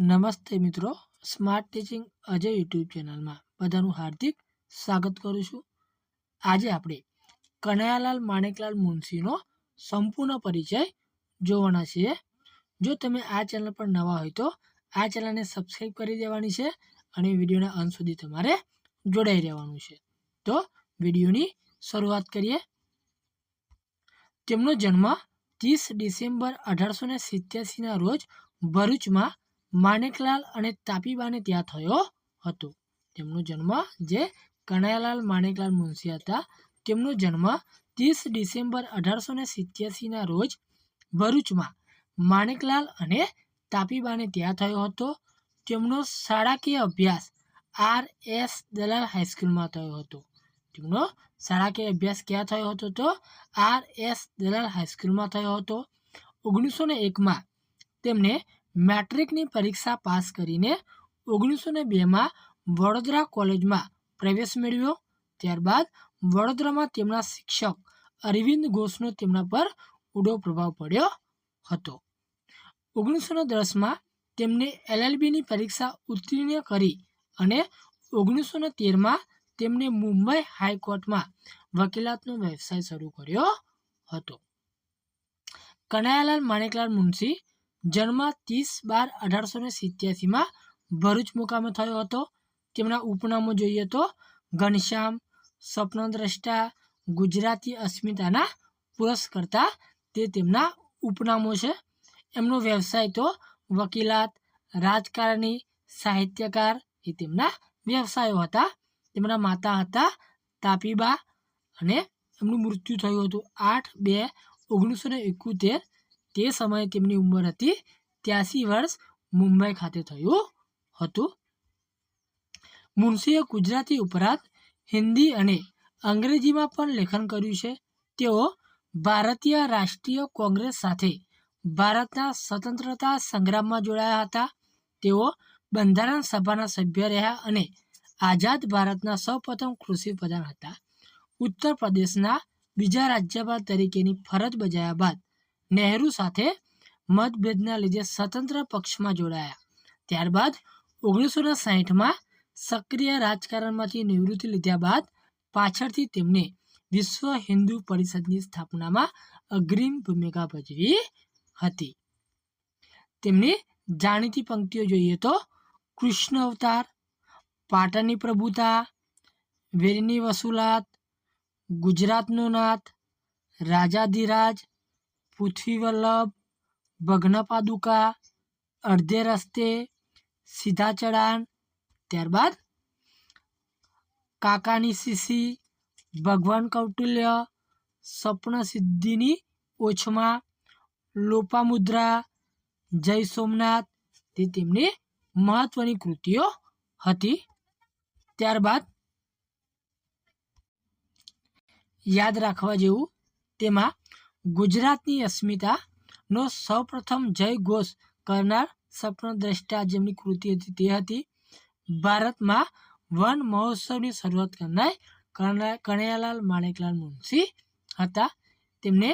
નમસ્તે મિત્રો smart teaching Ajay YouTube ચેનલમાં બધાનું હાર્દિક સ્વાગત કરું છું. આજે આપણે કનૈયાલાલ માણેકલાલ મુનશીનો સંપૂર્ણ પરિચય જોવાના છીએ. જો તમે આ ચેનલ પર નવા હોય તો આ ચેનલને સબસ્ક્રાઈબ કરી દેવાની છે અને વિડીયોના અંત સુધી તમારે જોડાઈ રહેવાનું છે. તો વિડીયોની શરૂઆત કરીએ. તેમનો જન્મ ત્રીસ ડિસેમ્બર અઢારસો ને સિત્યાસીના રોજ ભરૂચમાં માણેકલાલ અને તાપીબાને ત્યાં થયો હતો. તેમનો જન્મ જે કનૈયાલાલ માણેકલાલ મુનશી હતા. તેમનો જન્મ ત્રીસ ડિસેમ્બર અઢારસો ને સિત્યાસીના રોજ ભરૂચમાં માણેકલાલ અને તાપીબાને ત્યાં થયો હતો. તેમનો શાળાકીય અભ્યાસ આર એસ દલાલ હાઈસ્કૂલમાં થયો હતો. તેમનો શાળાકીય અભ્યાસ ક્યાં થયો હતો તો? આર એસ દલાલ હાઈસ્કૂલમાં થયો હતો. ઓગણીસો ને એકમાં તેમને મેટ્રિકની પરીક્ષા પાસ કરીને ઓગણીસો ને બેમાં વડોદરા કોલેજમાં પ્રવેશ મેળવ્યો. ત્યારબાદ વડોદરામાં તેમના શિક્ષક અરવિંદ ઘોષનો તેમના પર ઊંડો પ્રભાવ પડ્યો હતો. ઓગણીસો ને દસમાં તેમને એલએલબીની પરીક્ષા ઉત્તીર્ણ કરી અને ઓગણીસો ને તેરમાં તેમણે મુંબઈ હાઈકોર્ટમાં વકીલાતનો વ્યવસાય શરૂ કર્યો હતો. કનૈયાલાલ માણેકલાલ મુનશી જન્મ ત્રીસ બાર અઢારસો ને સિત્યાસીમાં ભરૂચ મુકામે થયો હતો. તેમના ઉપનામો જોઈએ તો ઘનશ્યામ, સ્વપ્નદ્રષ્ટા, ગુજરાતી અસ્મિતાના પુરસ્કર્તા તે તેમના ઉપનામો છે. એમનો વ્યવસાય તો વકીલાત, રાજકારણી, સાહિત્યકાર એ તેમના વ્યવસાયો હતા. તેમના માતા હતા તાપીબા અને એમનું મૃત્યુ થયું હતું આઠ બે ઓગણીસો ને એકોતેર તે સમયે તેમની ઉંમર હતી ત્યાસી વર્ષ મુંબઈ ખાતે થયું હતું. મુનશીએ ગુજરાતી ઉપરાંત હિન્દી અને અંગ્રેજીમાં પણ લેખન કર્યું છે. તેઓ ભારતીય રાષ્ટ્રીય કોંગ્રેસ સાથે ભારતના સ્વતંત્રતા સંગ્રામમાં જોડાયા હતા. તેઓ બંધારણ સભાના સભ્ય રહ્યા અને આઝાદ ભારતના સૌપ્રથમ કૃષિ પ્રધાન હતા. ઉત્તર પ્રદેશના બીજા રાજ્યપાલ તરીકેની ફરજ બજાવ્યા બાદ નહેરુ સાથે મતભેદના લીધે સ્વતંત્ર પક્ષમાં જોડાયા. ત્યારબાદ ઓગણીસો ને સાહીઠમાં સક્રિય રાજકારણમાંથી નિવૃત્તિ લીધા બાદ પાછળથી તેમને વિશ્વ હિન્દુ પરિષદની સ્થાપનામાં અગ્રીમ ભૂમિકા ભજવી હતી. તેમની જાણીતી પંક્તિઓ જોઈએ તો કૃષ્ણ અવતાર, પાટણની પ્રભુતા, વેરની વસુલાત, ગુજરાતનો નાથ રાજાધિરાજ પૃથ્વી વલ્લભ ભગ્ન પાદુકા અડધે રસ્તે સીધા ચડાણ ત્યારબાદ કાકાની શીશી ભગવાન કૌટિલ્ય સ્વપ્ન સિદ્ધિની ઓછમાં લોપામુદ્રા જય સોમનાથ તે તેમની મહત્વની કૃતિઓ હતી ત્યારબાદ યાદ રાખવા જેવું તેમાં ગુજરાતની અસ્મિતાનો સૌપ્રથમ જય ઘોષ કરનાર સપનદ્રષ્ટા જેમની કૃતિ હતી તે હતી. ભારતમાં વન મહોત્સવની શરૂઆત કરનાર કનૈયાલાલ માણેકલાલ મુનશી હતા. તેમને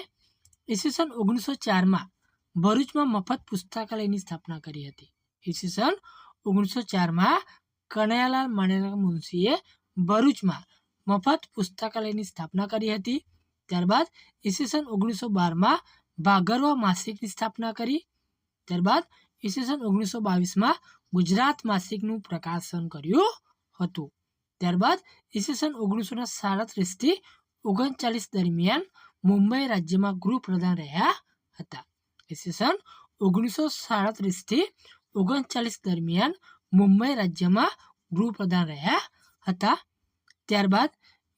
ઈસવીસન ઓગણીસો ચારમાં ભરૂચમાં મફત પુસ્તકાલયની સ્થાપના કરી હતી. ઈસવીસન ઓગણીસો ચારમાં કનૈયાલાલ માણેકલાલ મુનશીએ ભરૂચમાં મફત પુસ્તકાલયની સ્થાપના કરી હતી. ત્યારબાદ ઈસવીસન ઓગણીસો બારમાં ભાગરવા માસિકની સ્થાપના કરી. ત્યારબાદ ઈસવીસન ઓગણીસો બાવીસમાં ગુજરાત માસિકનું પ્રકાશન કર્યું હતું. ત્યારબાદ ઈસવીસન ઓગણીસો ને સાડત્રીસથી ઓગણચાલીસ દરમિયાન મુંબઈ રાજ્યમાં ગૃહપ્રધાન રહ્યા હતા. ઈસવીસન ઓગણીસો સાડત્રીસથી ઓગણચાલીસ દરમિયાન મુંબઈ રાજ્યમાં ગૃહપ્રધાન રહ્યા હતા. ત્યારબાદ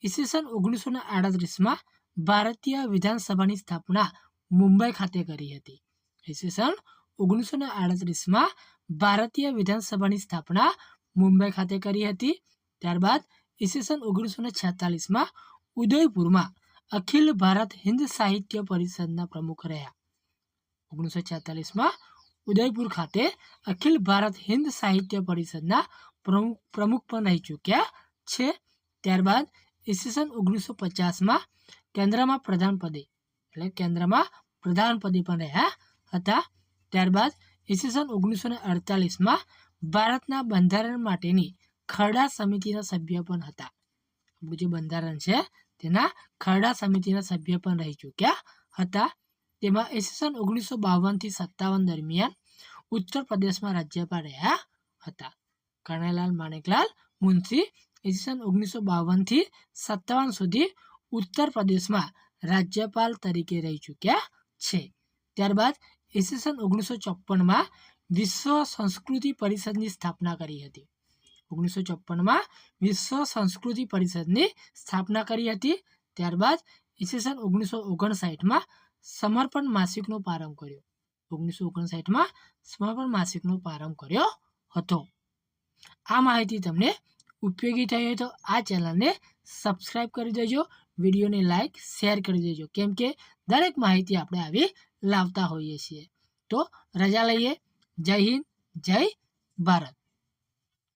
ઈસવીસન ઓગણીસો આડત્રીસમાં ભારતીય વિધાનસભાની સ્થાપના મુંબઈ ખાતે કરી હતી. ઈસવીસન ઓગણીસો ને આડત્રીસમાં ભારતીય વિધાનસભાની સ્થાપના મુંબઈ ખાતે કરી હતી. ત્યારબાદ ઈસવીસન ઓગણીસો ને છેતાલીસમાં ઉદયપુરમાં અખિલ ભારત હિન્દ સાહિત્ય પરિષદના પ્રમુખ રહ્યા. ઓગણીસો છેતાલીસમાં ઉદયપુર ખાતે અખિલ ભારત હિન્દ સાહિત્ય પરિષદના પ્રમુખ પ્રમુખ પણ રહી ચૂક્યા છે. ત્યારબાદ ઈસવીસન ઓગણીસો પચાસમાં કેન્દ્રમાં પ્રધાનપદે એટલે કેન્દ્રમાં પ્રધાનપદે પણ રહ્યા હતા. ત્યારબાદ ઈસવીસન ઓગણીસો ને અડતાલીસમાં ભારતના બંધારણ માટેની ખરડા સમિતિના સભ્ય પણ હતા. આપણું જે બંધારણ છે, તેના ખરડા સમિતિના સભ્ય પણ રહી ચૂક્યા હતા. તેમાં ઈસવીસન ઓગણીસો બાવનથી સત્તાવન દરમિયાન ઉત્તર પ્રદેશમાં રાજ્યપાલ રહ્યા હતા. કનૈયાલાલ માણેકલાલ, મુનશી ઈસવીસન ઓગણીસો બાવનથી સત્તાવન સુધી ઉત્તર પ્રદેશમાં રાજ્યપાલ તરીકે રહી ચૂક્યા છે. ત્યારબાદ ઈસવીસન ઓગણીસો ચોપ્પનમાં વિશ્વ સંસ્કૃતિ પરિષદની સ્થાપના કરી હતી. ઓગણીસો ચોપ્પનમાં વિશ્વ સંસ્કૃતિ પરિષદની સ્થાપના કરી હતી. ત્યારબાદ ઈસવીસન ઓગણીસો ઓગણસાઠમાં સમર્પણ માસિકનો પ્રારંભ કર્યો. ઓગણીસો ઓગણસાઠમાં સમર્પણ માસિકનો પ્રારંભ કર્યો હતો. આ માહિતી તમને ઉપયોગી થઈ હોય તો આ ચેનલને સબસ્ક્રાઈબ કરી દેજો વિડીયોને લાઈક શેર કરી દેજો. કેમ કે દરેક માહિતી આપણે આવી લાવતા હોઈએ છીએ. તો રજા લઈએ. જય હિન્દ, જય ભારત.